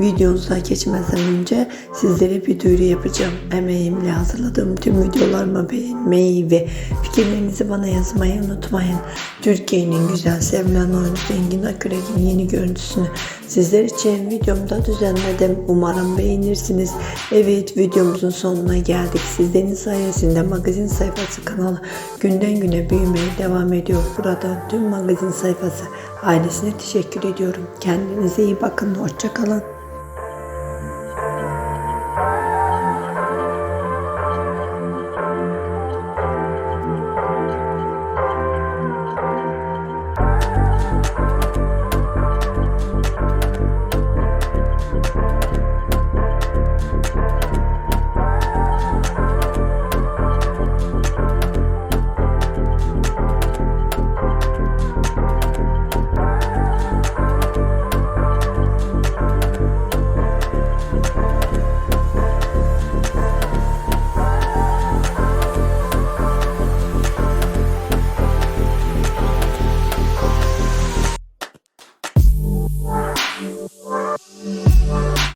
videomuza geçmeden önce sizlere bir duyuru yapacağım emeğimle hazırladığım tüm videolarımı beğenmeyi ve fikirlerinizi bana yazmayı unutmayın Türkiye'nin güzel sevilen oyuncusu Engin Akürek'in yeni görüntüsünü sizler için videomda düzenledim umarım beğenirsiniz evet videomuzun sonuna geldik sizlerin sayesinde magazin sayfası kanalı günden güne büyümeye devam ediyor. Burada tüm magazin sayfası ailesine teşekkür ediyorum. Kendinize iyi bakın. Hoşçakalın.